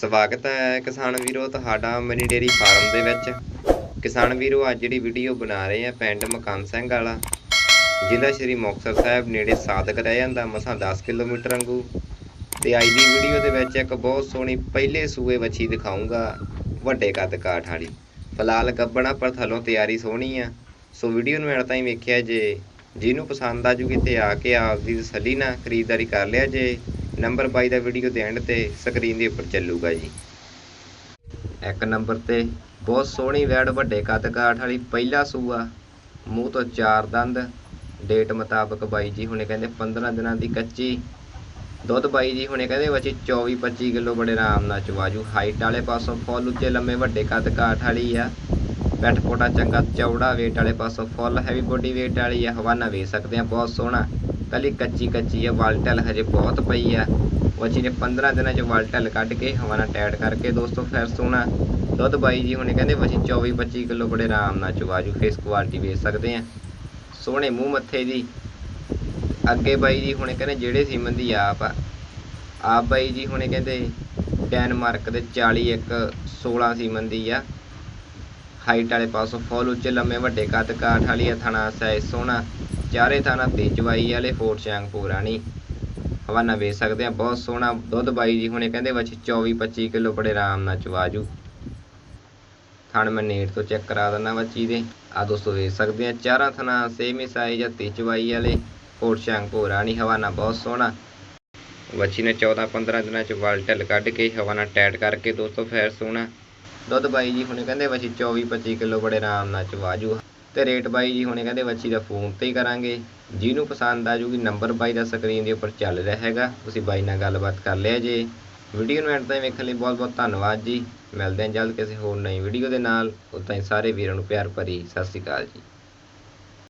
ਸਵਾਗਤ ਹੈ ਕਿਸਾਨ ਵੀਰੋ ਤੁਹਾਡਾ ਮਨੀ ਡੇਰੀ ਫਾਰਮ ਦੇ ਵਿੱਚ। ਕਿਸਾਨ ਵੀਰੋ, ਅੱਜ ਜਿਹੜੀ ਵੀਡੀਓ ਬਣਾ ਰਹੇ ਆ ਪਿੰਡ ਮਕਾਨ ਸਿੰਘ ਵਾਲਾ। ਜ਼ਿਲ੍ਹਾ ਸ਼੍ਰੀ ਮੁਕਤਸਰ ਸਾਹਿਬ, ਨੇੜੇ ਸਾਦਕ ਰਹਿ ਜਾਂਦਾ, ਮਸਾਂ 10 ਕਿਲੋਮੀਟਰ ਵਾਂਗੂ। ਤੇ ਅੱਜ ਦੀ ਵੀਡੀਓ ਦੇ ਵਿੱਚ ਇੱਕ ਬਹੁਤ ਸੋਹਣੀ ਪਹਿਲੇ ਸੂਏ ਵੱਛੀ ਦਿਖਾਉਂਗਾ ਵੱਡੇ ਕੱਦ ਕਾਠ ਵਾਲੀ। ਫਿਲਹਾਲ ਗੱਬਣਾ ਪਰ ਥੱਲੋਂ ਤਿਆਰੀ ਸੋਹਣੀ ਆ। ਸੋ ਵੀਡੀਓ ਨੂੰ ਐਡ ਤਾਈਂ ਵੇਖਿਆ ਜੇ, ਜਿਹਨੂੰ ਪਸੰਦ ਆ ਜੂਗੀ ਤੇ ਆ ਕੇ ਆਪ ਦੀ ਤਸੱਲੀ ਨਾਲ ਖਰੀਦਦਾਰੀ ਕਰ ਲਿਆ ਜੇ। ਨੰਬਰ 22 ਦਾ ਵੀਡੀਓ ਦੇ ਐਂਡ ਤੇ ਸਕਰੀਨ ਦੇ ਉੱਪਰ ਚੱਲੂਗਾ ਜੀ। ਇੱਕ ਨੰਬਰ ਤੇ, ਬਹੁਤ ਸੋਹਣੀ ਵੈੜ ਵੱਡੇ ਕੱਦ ਕਾਠ ਵਾਲੀ, ਪਹਿਲਾ ਸੂਆ, ਮੂੰਹ ਤੋਂ ਚਾਰ ਦੰਦ। ਡੇਟ ਮੁਤਾਬਕ ਬਾਈ ਜੀ ਹੁਣੇ ਕਹਿੰਦੇ 15 ਦਿਨਾਂ ਦੀ ਕੱਚੀ। ਦੁੱਧ ਬਾਈ ਜੀ ਹੁਣੇ ਕਹਿੰਦੇ ਬੱਚੀ 24 25 ਕਿਲੋ ਬੜੇ ਆਰਾਮ ਨਾਲ ਚਵਾਜੂ। ਹਾਈਟ ਵਾਲੇ ਪਾਸੋਂ ਫੁੱਲ ਉੱਚੇ ਲੰਮੇ ਵੱਡੇ ਕੱਦ ਕਾਠ ਵਾਲੀ ਆ। ਪੈਟ ਕੋਟਾ ਚੰਗਾ ਚੌੜਾ weight ਵਾਲੇ ਪਾਸੋਂ ਫੁੱਲ ਹੈਵੀ ਬੋਡੀ weight ਵਾਲੀ ਆ। ਹਵਾਨਾ ਵੇਚ ਸਕਦੇ ਆ, ਬਹੁਤ ਸੋਹਣਾ। ਕੱਲੀ ਕੱਚੀ ਕੱਚੀ ਆ ਵਾਲਟਲ ਹਜੇ ਬਹੁਤ ਪਈ ਆ। ਬੱਚੀ ਨੇ 15 ਦਿਨਾਂ ਚ ਵਾਲਟਲ ਕੱਢ ਕੇ ਹਵਾਨਾ ਟੈਟ ਕਰਕੇ ਦੋਸਤੋ ਫਿਰ ਸੋਹਣਾ ਦੁੱਧ ਬਾਈ ਜੀ ਹੁਣੇ ਕਹਿੰਦੇ ਬੱਚੀ 24 25 ਕਿਲੋ ਬੜੇ ਆਰਾਮ ਨਾਲ ਚਵਾਜੂ ਫੇਸ ਕੁਆਲਿਟੀ ਵੇਚ ਸਕਦੇ ਆ। ਸੋਹਣੇ ਮੂੰਹ ਮੱਥੇ ਦੀ। ਅੱਗੇ ਬਾਈ ਜੀ ਹੁਣੇ ਕਹਿੰਦੇ ਜਿਹੜੇ ਸੀਮਨ ਦੀ ਆਪ ਆ। ਆਪ ਬਾਈ ਜੀ ਹੁਣੇ ਕਹਿੰਦੇ ਡੈਨਮਾਰਕ ਦੇ 40 ਇੱਕ 16 ਸੀਮਨ ਦੀ ਆ। ਹਾਈਟ ਵਾਲੇ ਪਾਸੋਂ ਫੁੱਲ ਉੱਚੇ, ਲੰਮੇ ਵੱਡੇ, ਕੱਦ ਕਾਠ ਵਾਲੀ ਆ, ਥਣਾ ਸਾਈਜ਼ ਸੋਹਣਾ। ਚਾਰੇ ਥਾਣਾ ਤੇ ਚਵਾਈ ਵਾਲੇ ਫੋਰ ਸ਼ਾਂਗ ਪੁਰਾਣੀ ਹਵਾਨਾ ਵੇਚ ਸਕਦੇ ਆ ਬਹੁਤ ਸੋਹਣਾ ਦੁੱਧ ਬਾਈ ਜੀ ਹੁਣੇ ਕਹਿੰਦੇ ਵਿੱਚ 24 25 ਕਿਲੋ ਬੜੇ ਆਰਾਮ ਨਾਲ ਚਵਾਜੂ। ਥਣ ਮੈਂ ਨੇੜ ਤੋਂ ਚੈੱਕ ਕਰਾ ਦਿੰਦਾ ਬੱਚੀ ਦੇ ਆ ਦੋਸਤੋ ਵੇਚ ਸਕਦੇ ਆ ਚਾਰਾਂ ਥਾਣਾ ਸੇਮ ਹੀ ਸਾਈਜ਼ ਆ ਤੇ ਚਵਾਈ ਵਾਲੇ ਫੋਰਟ ਸ਼ਾਂਗ ਰਾਣੀ ਹਵਾਨਾ ਬਹੁਤ ਸੋਹਣਾ। ਬੱਚੀ ਨੇ 14 15 ਦਿਨਾਂ ਚ ਵਲ ਢਿੱਲ ਕੱਢ ਕੇ ਹਵਾਨਾ ਟੈਟ ਕਰਕੇ ਦੋਸਤੋ ਫੇਰ ਸੋਹਣਾ। ਦੁੱਧ ਬਾਈ ਜੀ ਹੁਣੇ ਕਹਿੰਦੇ ਬੱਚੀ 24 25 ਕਿਲੋ ਬੜੇ ਆਰਾਮ ਨਾਲ ਚਵਾਜੂ। ਤੇ ਰੇਟ ਬਾਈ ਜੀ ਹੁਣੇ ਕਹਿੰਦੇ ਬੱਚੀ ਦਾ ਫੋਨ ਤੇ ਹੀ ਕਰਾਂਗੇ। ਜਿਹਨੂੰ ਪਸੰਦ ਆ ਜੂਗੀ ਨੰਬਰ ਬਾਈ ਦਾ ਸਕਰੀਨ ਦੇ ਉੱਪਰ ਚੱਲ ਰਿਹਾ ਹੈਗਾ। ਤੁਸੀਂ ਬਾਈ ਨਾਲ ਗੱਲਬਾਤ ਕਰ ਲਿਆ ਜੇ। ਵੀਡੀਓ ਨੂੰ ਐਂਡ ਤਾਈਂ ਵੇਖਣ ਲਈ ਬਹੁਤ ਬਹੁਤ ਧੰਨਵਾਦ ਜੀ। ਮਿਲਦੇ ਹਾਂ ਜਲਦ ਕਿਸੇ ਹੋਰ ਨਈ ਵੀਡੀਓ ਦੇ ਨਾਲ। ਉਦਾਂ ਹੀ ਸਾਰੇ ਵੀਰਾਂ ਨੂੰ ਪਿਆਰ ਭਰੀ ਸਤਿ ਸ਼੍ਰੀ ਅਕਾਲ ਜੀ।